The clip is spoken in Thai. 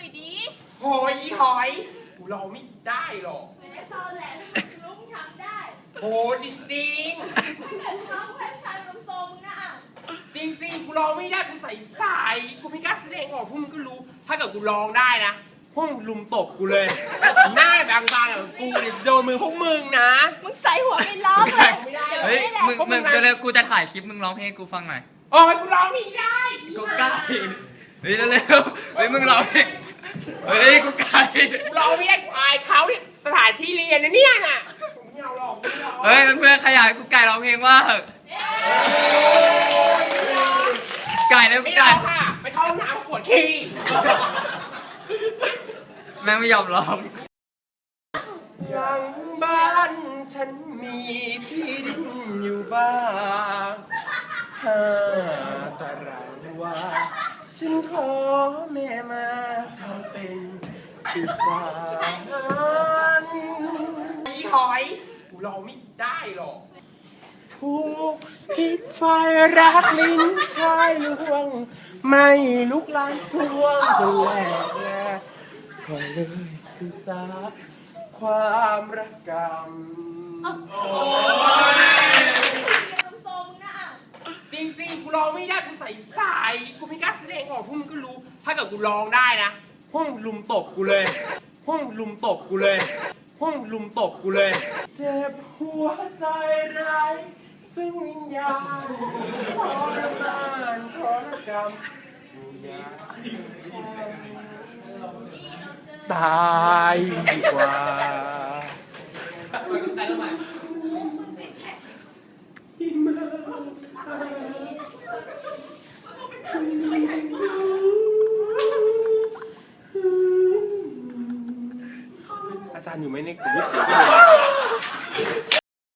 หน่อยดิโหยอีหอยกูรอไม่ได้หรอกแหมตอนแหลลุงทำได้ โหจริงถ้าเกิดน้องแฟนชายลำทรงนะอะๆจริงๆกูรอไม่ได้กูใส่สายกูไม่กล้าแสดงออกพวกมึงก็รู้ ถ้าเกิดกูลองได้นะพวกมึงลุมตบกูเลยหน้าบางๆกับกูเนี่ยโดนมือพวกมึงนะ มึงใส่หัวไปล้อเลยไม่ได้หรอกเฮ้ยมึงพวกมึมึงงนะเร็วๆกูจะถ่ายคลิปมึงร้องเพลงให้กูฟังหน่อยโอ้ยกูร้องไม่ได้กูไก่เฮ้ยเร็วๆเฮ้ยมึงร้องเพลง เฮ้ยกูไก่กูร้องไม่ได้กูอายเขาเนี่ยสถานที่เรียนนะเนี่ยน่ะผมไม่เอาหรอกไม่เอาเฮ้ยเพื่อนๆขยายกูไก่ร้องเพลงว่าไก่แล้วไม่ไก่เอาค่ะ ไปเข้าห้องน้ำปวดขี้แม่งไม่ยอมร้องหลังบ้านฉันมีที่ดินอยู่บ้างห้าตารางวา ฉันขอแม่มาทำเป็นสุสานอีหอยกูรอไม่ได้หรอกถูกพิษไฟรักลิ้นชายลวง ไม่ลุกลามพวงจนแหลกแหลกก็เลยคือสาความรักกรรมลำทรงนะอะ จริงๆ กูร้องไม่ได้กูใส่สายกูไม่กล้าแสดงออกพวกมึงก็รู้ ถ้าเกิดกูร้องได้นะพวกมึงลุมตบกูเลยพวกมึงลุมตบกูเลยพวกมึงลุมตบกูเลย เจ็บหัวใจร้ายซึ่งวิญญาณทรมานทรกรรมอยากตายดีกว่า อาจารย์อยู่ไหมในกลุ่มที่เสียง